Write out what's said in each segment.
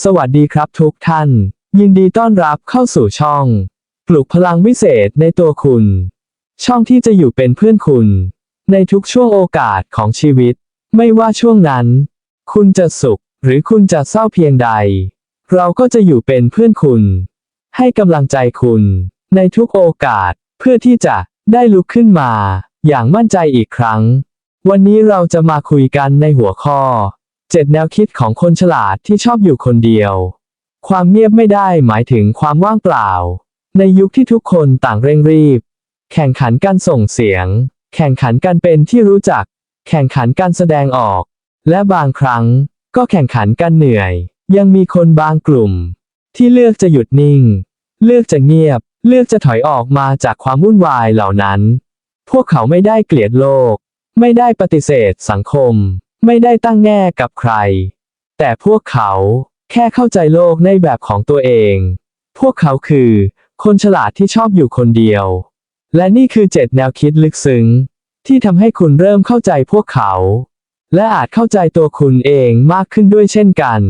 สวัสดีครับทุกท่าน ยินดีต้อนรับเข้าสู่ช่อง ปลุกพลังวิเศษในตัวคุณ ช่องที่จะอยู่เป็นเพื่อนคุณ ในทุกช่วงโอกาสของชีวิต ไม่ว่าช่วงนั้น คุณจะสุข หรือคุณจะเศร้าเพียงใด เราก็จะอยู่เป็นเพื่อนคุณ ให้กำลังใจคุณ ในทุกโอกาส เพื่อที่จะได้ลุกขึ้นมา อย่างมั่นใจอีกครั้ง วันนี้เราจะมาคุยกันในหัวข้อ เจ็ดแนวคิดของคนฉลาดที่ชอบอยู่คนเดียว ความเงียบไม่ได้หมายถึงความว่างเปล่า ในยุคที่ทุกคนต่างเร่งรีบ แข่งขันการส่งเสียง แข่งขันการเป็นที่รู้จัก แข่งขันการแสดงออก และบางครั้ง ก็แข่งขันกันเหนื่อย ยังมีคนบางกลุ่ม ที่เลือกจะหยุดนิ่ง เลือกจะเงียบ เลือกจะถอยออกมาจากความวุ่นวายเหล่านั้น พวกเขาไม่ได้เกลียดโลก ไม่ได้ปฏิเสธสังคม ไม่ได้ตั้งแง่กับใคร แต่พวกเขาแค่เข้าใจโลกในแบบของตัวเอง พวกเขาคือ คนฉลาดที่ชอบอยู่คนเดียว และนี่คือเจ็ดแนวคิดลึกซึ้ง ที่ทำให้คุณเริ่มเข้าใจพวกเขา และอาจเข้าใจตัวคุณเองมากขึ้นด้วยเช่นกัน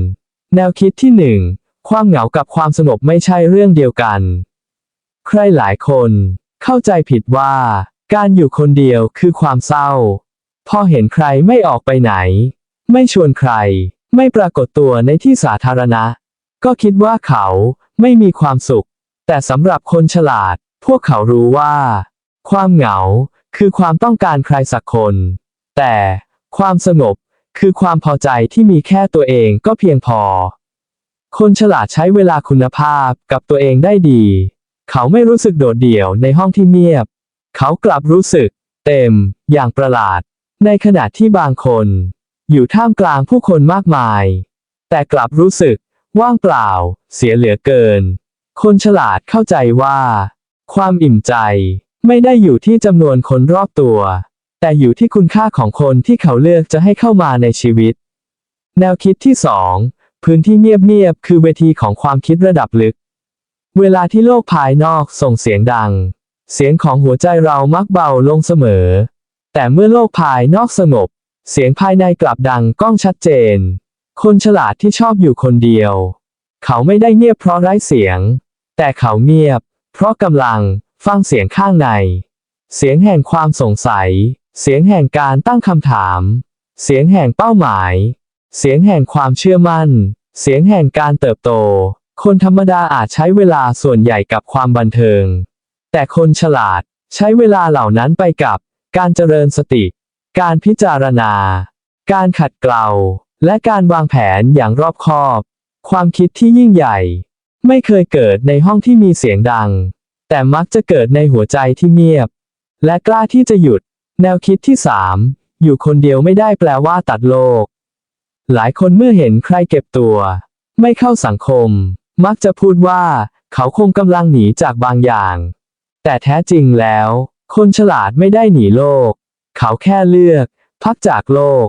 แนวคิดที่หนึ่งความเหงากับความสงบไม่ใช่เรื่องเดียวกัน ใครหลายคน เข้าใจผิดว่า การอยู่คนเดียวคือความเศร้า พอเห็นใครไม่ออกไปไหน ไม่ชวนใคร ไม่ปรากฏตัวในที่สาธารณะ ก็คิดว่าเขาไม่มีความสุข แต่สำหรับคนฉลาด พวกเขารู้ว่า ความเหงาคือความต้องการใครสักคน แต่ความสงบคือความพอใจที่มีแค่ตัวเองก็เพียงพอ คนฉลาดใช้เวลาคุณภาพกับตัวเองได้ดี เขาไม่รู้สึกโดดเดี่ยวในห้องที่เงียบ เขากลับรู้สึก เต็ม อย่างประหลาด ในขณะที่บางคน อยู่ท่ามกลางผู้คนมากมาย แต่กลับรู้สึก ว่างเปล่า เสียเหลือเกิน คนฉลาดเข้าใจว่า ความอิ่มใจ ไม่ได้อยู่ที่จำนวนคนรอบตัว แต่อยู่ที่คุณค่าของคนที่เขาเลือกจะให้เข้ามาในชีวิต แนวคิดที่สองพื้นที่เงียบๆคือเวทีของความคิดระดับลึก เวลาที่โลกภายนอกส่งเสียงดัง เสียงของหัวใจเรามักเบาลงเสมอ แต่เมื่อโลกภายนอกสงบ เสียงภายในกลับดังก้องชัดเจน คนฉลาดที่ชอบอยู่คนเดียว เขาไม่ได้เงียบเพราะไร้เสียง แต่เขาเงียบ เพราะกำลังฟังเสียงข้างใน เสียงแห่งความสงสัย เสียงแห่งการตั้งคำถาม เสียงแห่งเป้าหมาย เสียงแห่งความเชื่อมั่น เสียงแห่งการเติบโต คนธรรมดาอาจใช้เวลาส่วนใหญ่กับความบันเทิง แต่คนฉลาดใช้เวลาเหล่านั้นไปกับ การเจริญสติ การพิจารณา การขัดเกลา และการวางแผนอย่างรอบคอบ ความคิดที่ยิ่งใหญ่ ไม่เคยเกิดในห้องที่มีเสียงดัง แต่มักจะเกิดในหัวใจที่เงียบ และกล้าที่จะหยุด แนวคิดที่สามอยู่คนเดียวไม่ได้แปลว่าตัดโลก หลายคนเมื่อเห็นใครเก็บตัว ไม่เข้าสังคม มักจะพูดว่า เขาคงกำลังหนีจากบางอย่าง แต่แท้จริงแล้ว คนฉลาดไม่ได้หนีโลก เขาแค่เลือก พักจากโลก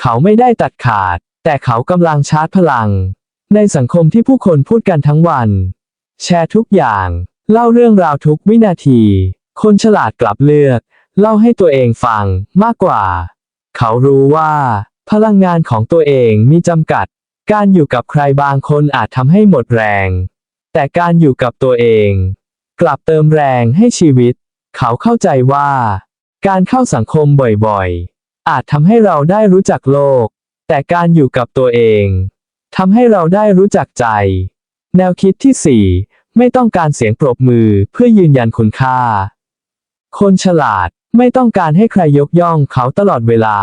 เขาไม่ได้ตัดขาด แต่เขากำลังชาร์จพลัง ในสังคมที่ผู้คนพูดกันทั้งวัน แชร์ทุกอย่าง เล่าเรื่องราวทุกวินาที คนฉลาดกลับเลือก เล่าให้ตัวเองฟังมากกว่า เขารู้ว่า พลังงานของตัวเองมีจำกัด การอยู่กับใครบางคนอาจทำให้หมดแรง แต่การอยู่กับตัวเอง กลับเติมแรงให้ชีวิต เขาเข้าใจว่า การเข้าสังคมบ่อยๆ อาจทำให้เราได้รู้จักโลก แต่การอยู่กับตัวเองทำให้เราได้รู้จักใจ แนวคิดที่สี่ไม่ต้องการเสียงปรบมือเพื่อยืนยันคุณค่า คนฉลาดไม่ต้องการให้ใครยกย่องเขาตลอดเวลา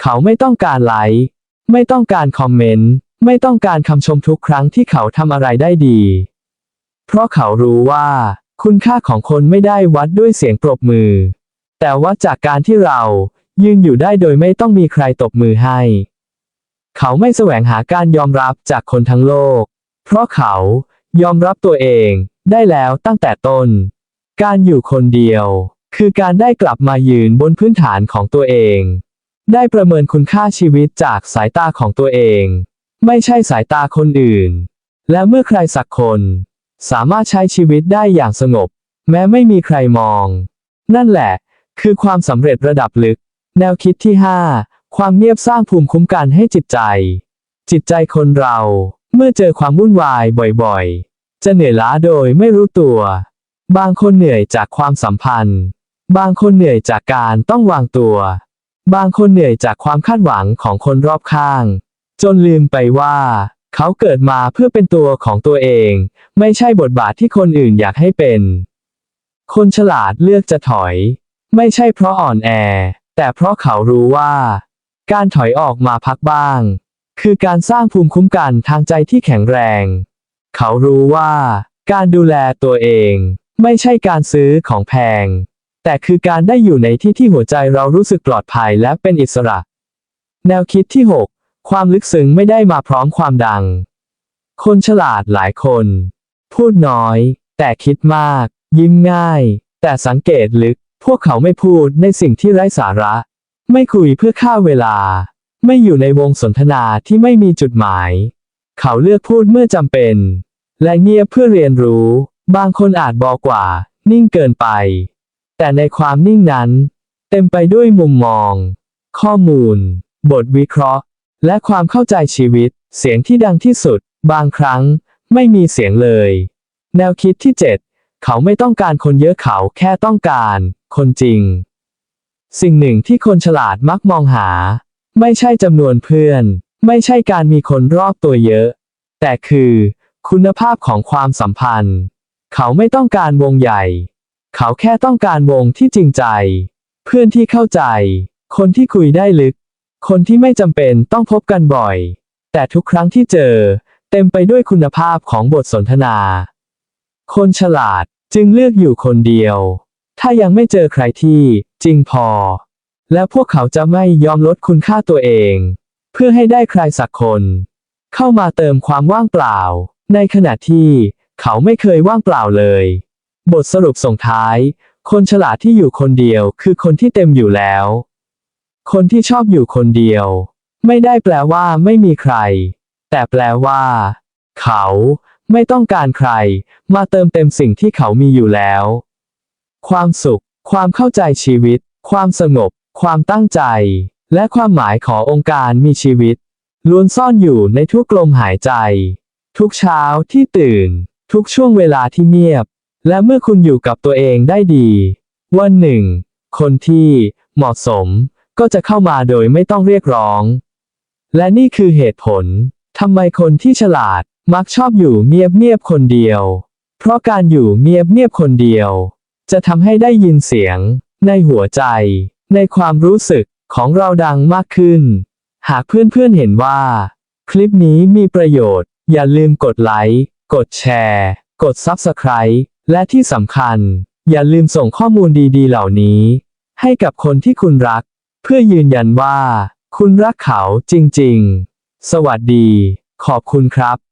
เขาไม่ต้องการไลค์ ไม่ต้องการคอมเมนต์ ไม่ต้องการคำชมทุกครั้งที่เขาทำอะไรได้ดี เพราะเขารู้ว่า คุณค่าของคนไม่ได้วัดด้วยเสียงปรบมือ แต่ว่าจากการที่เรา ยืนอยู่ได้โดยไม่ต้องมีใครตบมือให้ เขาไม่แสวงหาการยอมรับจากคนทั้งโลก เพราะเขายอมรับตัวเองได้แล้วตั้งแต่ต้น การอยู่คนเดียว คือการได้กลับมายืนบนพื้นฐานของตัวเอง ได้ประเมินคุณค่าชีวิตจากสายตาของตัวเอง ไม่ใช่สายตาคนอื่น และเมื่อใครสักคน สามารถใช้ชีวิตได้อย่างสงบ แม้ไม่มีใครมอง นั่นแหละ คือความสำเร็จระดับลึก แนวคิดที่ 5 ความเงียบสร้างภูมิคุ้มกันให้จิตใจ จิตใจคนเรา เมื่อเจอความวุ่นวายบ่อยๆ จะเหนื่อยล้าโดยไม่รู้ตัว บางคนเหนื่อยจากความสัมพันธ์ บางคนเหนื่อยจากการต้องวางตัว บางคนเหนื่อยจากความคาดหวังของคนรอบข้าง จนลืมไปว่า เขาเกิดมาเพื่อเป็นตัวของตัวเอง ไม่ใช่บทบาทที่คนอื่นอยากให้เป็น คนฉลาดเลือกจะถอย ไม่ใช่เพราะอ่อนแอ แต่เพราะเขารู้ว่า การถอยออกมาพักบ้าง คือการสร้างภูมิคุ้มกันทางใจที่แข็งแรง เขารู้ว่าการดูแลตัวเอง ไม่ใช่การซื้อของแพง แต่คือการได้อยู่ในที่ที่หัวใจเรารู้สึกปลอดภัยและเป็นอิสระ แนวคิดที่ 6 ความลึกซึ้งไม่ได้มาพร้อมความดัง คนฉลาดหลายคน พูดน้อย แต่คิดมาก ยิ้มง่าย แต่สังเกตลึก พวกเขาไม่พูดในสิ่งที่ไร้สาระ ไม่คุยเพื่อฆ่าเวลา ไม่อยู่ในวงสนทนาที่ไม่มีจุดหมาย เขาเลือกพูดเมื่อจำเป็น และเงียบเพื่อเรียนรู้ บางคนอาจบอกว่า นิ่งเกินไป แต่ในความนิ่งนั้น เต็มไปด้วยมุมมอง ข้อมูล บทวิเคราะห์ และความเข้าใจชีวิต เสียงที่ดังที่สุด บางครั้ง ไม่มีเสียงเลย แนวคิดที่ 7 เขาไม่ต้องการคนเยอะเขาแค่ต้องการ คนจริง สิ่งหนึ่งที่คนฉลาดมักมองหา ไม่ใช่จำนวนเพื่อน ไม่ใช่การมีคนรอบตัวเยอะ แต่คือ คุณภาพของความสัมพันธ์ เขาไม่ต้องการวงใหญ่ เขาแค่ต้องการวงที่จริงใจ เพื่อนที่เข้าใจ คนที่คุยได้ลึก คนที่ไม่จำเป็นต้องพบกันบ่อย แต่ทุกครั้งที่เจอ เต็มไปด้วยคุณภาพของบทสนทนา คนฉลาดจึงเลือกอยู่คนเดียว ถ้ายังไม่เจอใครที่จริงพอ และพวกเขาจะไม่ยอมลดคุณค่าตัวเอง เพื่อให้ได้ใครสักคน เข้ามาเติมความว่างเปล่า ในขณะที่เขาไม่เคยว่างเปล่าเลย บทสรุปส่งท้าย คนฉลาดที่อยู่คนเดียวคือคนที่เต็มอยู่แล้ว คนที่ชอบอยู่คนเดียว ไม่ได้แปลว่าไม่มีใคร แต่แปลว่า เขาไม่ต้องการใคร มาเติมเต็มสิ่งที่เขามีอยู่แล้ว ความสุข ความเข้าใจชีวิต ความสงบ ความตั้งใจ และความหมายขององค์การมีชีวิต ล้วนซ่อนอยู่ในทุกลมหายใจ ทุกเช้าที่ตื่น ทุกช่วงเวลาที่เงียบ และเมื่อคุณอยู่กับตัวเองได้ดี วันหนึ่ง คนที่เหมาะสม ก็จะเข้ามาโดยไม่ต้องเรียกร้อง และนี่คือเหตุผลทำไมคนที่ฉลาดมักชอบอยู่เงียบๆคนเดียว เพราะการอยู่เงียบๆคนเดียว จะทำให้ได้ยินเสียง ในหัวใจ ในความรู้สึกของเราดังมากขึ้น หากเพื่อนๆเห็นว่า คลิปนี้มีประโยชน์ อย่าลืมกดไลค์ กดแชร์ กด Subscribe และที่สำคัญ อย่าลืมส่งข้อมูลดีๆ เหล่านี้ ให้กับคนที่คุณรัก เพื่อยืนยันว่า คุณรักเขาจริง ๆ สวัสดี ขอบคุณครับ